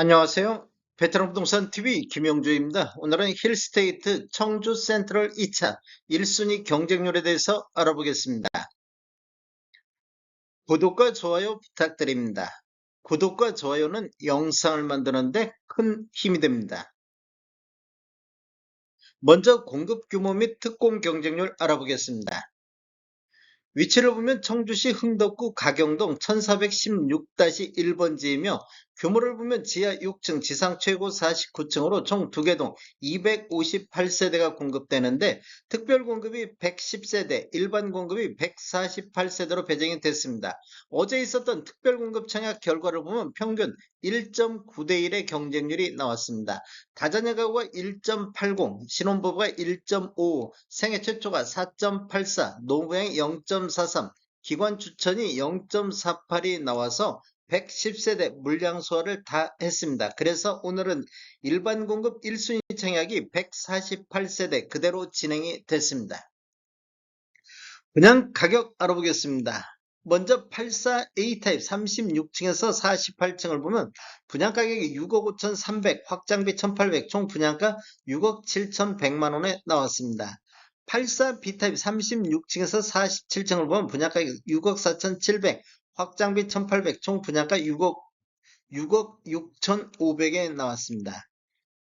안녕하세요. 베테랑 부동산 TV 김영주입니다. 오늘은 힐스테이트 청주 센트럴 2차 1순위 경쟁률에 대해서 알아보겠습니다. 구독과 좋아요 부탁드립니다. 구독과 좋아요는 영상을 만드는데 큰 힘이 됩니다. 먼저 공급 규모 및 특공 경쟁률 알아보겠습니다. 위치를 보면 청주시 흥덕구 가경동 1416-1번지이며 규모를 보면 지하 6층, 지상 최고 49층으로 총 2개 동 258세대가 공급되는데 특별 공급이 110세대, 일반 공급이 148세대로 배정이 됐습니다. 어제 있었던 특별 공급 청약 결과를 보면 평균 1.9대 1의 경쟁률이 나왔습니다. 다자녀 가구가 1.80, 신혼부부가 1.55, 생애 최초가 4.84, 노부양이 0.43, 기관 추천이 0.48이 나와서 110세대 물량 소화를 다 했습니다. 그래서 오늘은 일반 공급 1순위 청약이 148세대 그대로 진행이 됐습니다. 그냥 가격 알아보겠습니다. 먼저 84A 타입 36층에서 48층을 보면 분양 가격이 6억 5,300, 확장비 1,800, 총 분양가 6억 7,100만 원에 나왔습니다. 84B 타입 36층에서 47층을 보면 분양 가격 6억 4,700, 확장비 1,800, 총 분양가 6억 6억 6,500에 나왔습니다.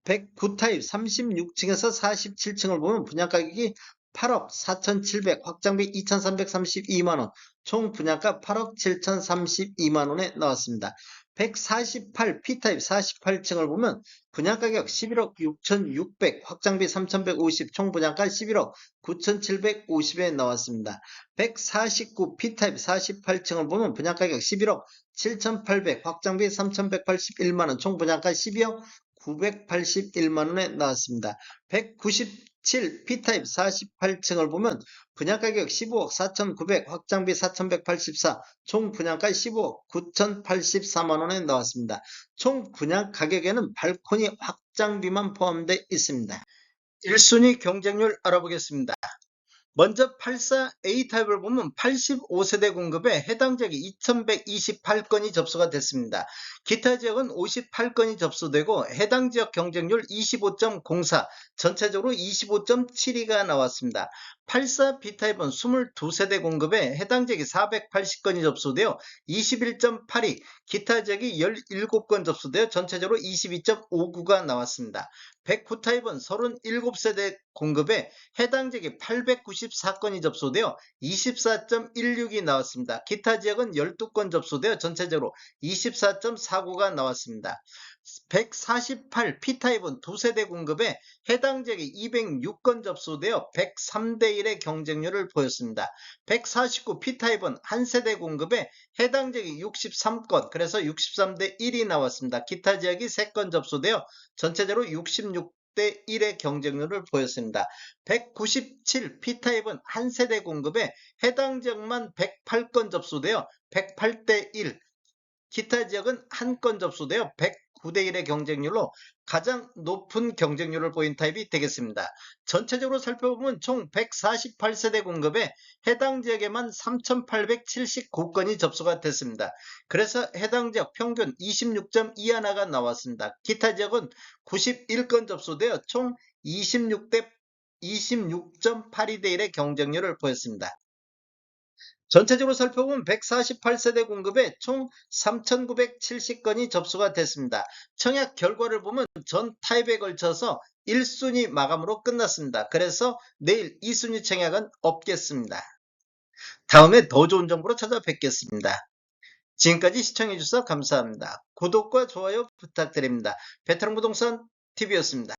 109 타입 36층에서 47층을 보면 분양 가격이 8억 4,700, 확장비 2,332만원, 총 분양가 8억 7,032만원에 나왔습니다. 148 P타입 48층을 보면 분양가격 11억 6,600, 확장비 3,150, 총 분양가 11억 9,750에 나왔습니다. 149 P타입 48층을 보면 분양가격 11억 7,800, 확장비 3,181만원, 총 분양가 12억 981만원에 나왔습니다. 197 P타입 48층을 보면 분양가격 15억 4,900, 확장비 4,184, 총 분양가 15억 9,084만원에 나왔습니다. 총 분양 가격에는 발코니 확장비만 포함되어 있습니다. 1순위 경쟁률 알아보겠습니다. 먼저 84A 타입을 보면 85세대 공급에 해당 지역이 2128건이 접수가 됐습니다. 기타 지역은 58건이 접수되고 해당 지역 경쟁률 25.04, 전체적으로 25.72가 나왔습니다. 84B 타입은 22세대 공급에 해당 지역이 480건이 접수되어 21.82, 기타 지역이 17건 접수되어 전체적으로 22.59가 나왔습니다. 109 타입은 37세대 공급에 해당 지역이 894건이 접수되어 24.16이 나왔습니다. 기타 지역은 12건 접수되어 전체적으로 24.49가 나왔습니다. 148 P타입은 두세 대 공급에 해당 지역이 206건 접수되어 103대 1의 경쟁률을 보였습니다. 149 P타입은 한 세대 공급에 해당 지역이 63건 그래서 63대 1이 나왔습니다. 기타 지역이 3건 접수되어 전체적으로 66 대 1의 경쟁률을 보였습니다. 197 P타입은 한 세대 공급에 해당 지역만 108건 접수되어 108대 1, 기타 지역은 한 건 접수되어 109대 1의 경쟁률로 가장 높은 경쟁률을 보인 타입이 되겠습니다. 전체적으로 살펴보면 총 148세대 공급에 해당 지역에만 3,879건이 접수가 됐습니다. 그래서 해당 지역 평균 26.21가 나왔습니다. 기타 지역은 91건 접수되어 총 26대 26.82대 1의 경쟁률을 보였습니다. 전체적으로 살펴보면 148세대 공급에 총 3,970건이 접수가 됐습니다. 청약 결과를 보면 전 타입에 걸쳐서 1순위 마감으로 끝났습니다. 그래서 내일 2순위 청약은 없겠습니다. 다음에 더 좋은 정보로 찾아뵙겠습니다. 지금까지 시청해주셔서 감사합니다. 구독과 좋아요 부탁드립니다. 베테랑 부동산 TV였습니다.